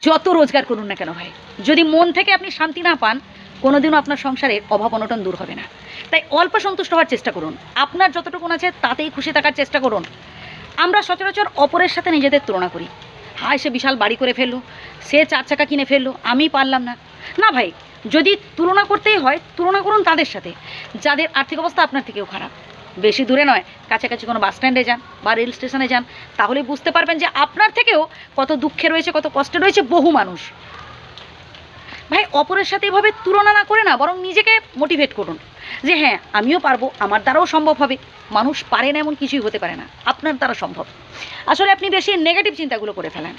যত রোজগার করুন না কেন ভাই? যদি মন থেকে আপনি শান্তি না পান, কোনোদিনও আপনার সংসারের অভাব অনটন দূর হবে না। তাই অল্প সন্তুষ্ট হওয়ার চেষ্টা করুন। আপনার যতটুকু আছে, তাতেই খুশি থাকার চেষ্টা করুন। আমরা সচরাচর অপরের সাথে নিজেদের তুলনা করি। হায়, সে বিশাল বাড়ি করে ফেলল। সে চার চাকা কিনে ফেলল। আমি পারলাম না। না ভাই, যদি তুলনা করতেই হয়, তুলনা করুন তাদের সাথে। যাদের আর্থিক অবস্থা আপনার থেকেও খারাপ। বেশি দূরে নয়, কাছাকাছি কোনো বাস স্ট্যান্ডে যান বা রেল স্টেশনে যান, তাহলে বুঝতে পারবেন যে আপনার থেকেও কত দুঃখে রয়েছে, কত কষ্টে রয়েছে বহু মানুষ। ভাই, অপরের সাথে এভাবে তুলনা না করে না, বরং নিজেকে মোটিভেট করুন। যে হ্যাঁ আমিও পারব, আমার দ্বারাও সম্ভব হবে, মানুষ পারে না এমন কিছুই হতে পারে না, আপনার দ্বারা সম্ভব। আসলে আপনি বেশি নেগেটিভ চিন্তাগুলো করে ফেলেন।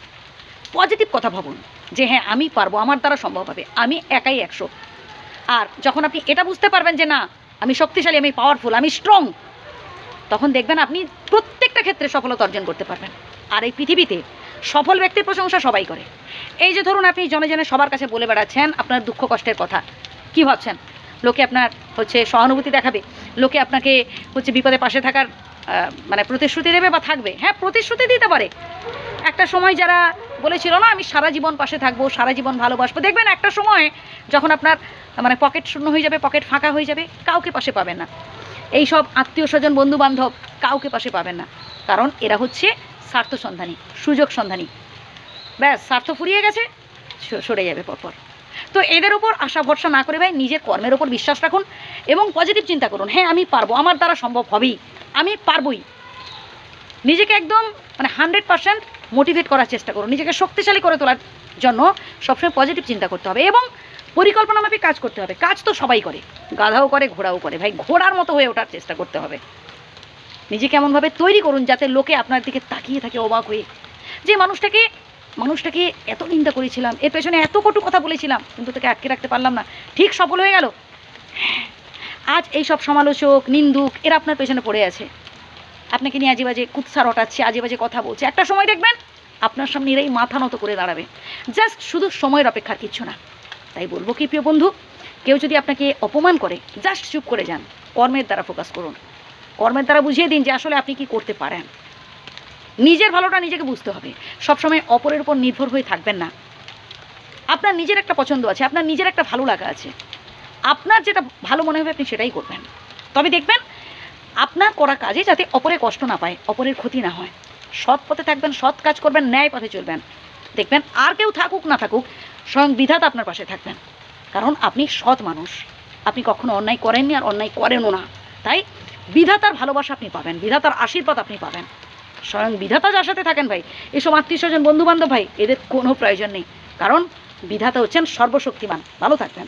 পজিটিভ কথা ভাবুন, যে হ্যাঁ আমি পারব, আমার দ্বারা সম্ভব হবে, আমি একাই একশো। আর যখন আপনি এটা বুঝতে পারবেন যে না, আমি শক্তিশালী, আমি পাওয়ারফুল আমি স্ট্রং তখন দেখবেন আপনি প্রত্যেকটা ক্ষেত্রে সফলতা অর্জন করতে পারবেন। আর এই পৃথিবীতে সফল ব্যক্তির প্রশংসা সবাই করে। এই যে ধরুন আপনি জনে জনে সবার কাছে বলে বেড়াচ্ছেন আপনার দুঃখ কষ্টের কথা। কি ভাবছেন? লোকে আপনার হচ্ছে সহানুভূতি দেখাবে? লোকে আপনাকে হচ্ছে বিপদে পাশে থাকার মানে প্রতিশ্রুতি দেবে বা থাকবে? হ্যাঁ প্রতিশ্রুতি দিতে পারে। একটা সময় যারা বলেছিল না, আমি সারা জীবন পাশে থাকব, সারা জীবন ভালোবাসবো। দেখবেন একটা সময় যখন আপনার মানে পকেট শূন্য হয়ে যাবে, পকেট ফাঁকা হয়ে যাবে, কাউকে পাশে পাবেন না। এই সব আত্মীয় স্বজন বন্ধু বান্ধব কাউকে পাশে পাবেন না। কারণ এরা হচ্ছে স্বার্থ সন্ধানী, সুযোগ সন্ধানী। ব্যাস, স্বার্থ ফুরিয়ে গেছে সরে যাবে পরপর। তো এদের উপর আশা, ভরসা না করে ভাই নিজের কর্মের ওপর বিশ্বাস রাখুন এবং পজিটিভ চিন্তা করুন। হ্যাঁ আমি পারব, আমার দ্বারা সম্ভব হবেই, আমি পারবই। নিজেকে একদম মানে হান্ড্রেড পার্সেন্ট মোটিভেট করার চেষ্টা করুন, নিজেকে শক্তিশালী করে তোলার জন্য সবসময় পজিটিভ চিন্তা করতে হবে এবং পরিকল্পনা মাফিক কাজ করতে হবে। কাজ তো সবাই করে। গাধাও করে, ঘোড়াও করে। ভাই, ঘোড়ার মতো হয়ে ওঠার চেষ্টা করতে হবে। নিজেকে এমনভাবে তৈরি করুন যাতে লোকে আপনার দিকে তাকিয়ে থাকে অবাক হয়ে। যে মানুষটাকে মানুষটাকে এত নিন্দা করেছিলাম, এর পেছনে এত কটু কথা বলেছিলাম, কিন্তু তাকে আটকে রাখতে পারলাম না। ঠিক সফল হয়ে গেল। আজ এই সব সমালোচক, নিন্দুক, এরা আপনার পেছনে পড়ে আছে। আপনাকে নিয়ে আজে বাজে কুৎসা রটাচ্ছে, আজে বাজে কথা বলছে। একটা সময় দেখবেন, আপনার সামনে এরাই মাথা নত করে দাঁড়াবে। জাস্ট শুধু সময়ের অপেক্ষার কিচ্ছু না। তাই বলব কি, প্রিয় বন্ধু, কেউ যদি আপনাকে অপমান করে জাস্ট চুপ করে যান, কর্মের দ্বারা ফোকাস করুন। কর্মের দ্বারা বুঝিয়ে দিন যে আসলে আপনি কি করতে পারেন। নিজের ভালোটা নিজেকে বুঝতে হবে। সবসময় অপরের উপর নির্ভর হয়ে থাকবেন না। আপনার নিজের একটা পছন্দ আছে, আপনার নিজের একটা ভালো লাগা আছে। আপনার যেটা ভালো মনে হবে আপনি সেটাই করবেন। তবে দেখবেন, আপনার করা কাজে যাতে অপরের কষ্ট না পায়, অপরের ক্ষতি না হয়। সৎ পথে থাকবেন, সৎ কাজ করবেন, ন্যায় পথে চলবেন। দেখবেন, আর কেউ থাকুক, না থাকুক স্বয়ং বিধাতা আপনার পাশে থাকবেন। কারণ আপনি সৎ মানুষ। আপনি কখনো অন্যায় করেননি আর অন্যায় করেনও না। তাই বিধাতার ভালোবাসা আপনি পাবেন, বিধাতার আশীর্বাদ আপনি পাবেন। স্বয়ং বিধাতা যার সাথে থাকেন ভাই, এসব আত্মীয় স্বজন, বন্ধুবান্ধব ভাই, এদের কোনো প্রয়োজন নেই। কারণ বিধাতা হচ্ছেন সর্বশক্তিমান। ভালো থাকবেন।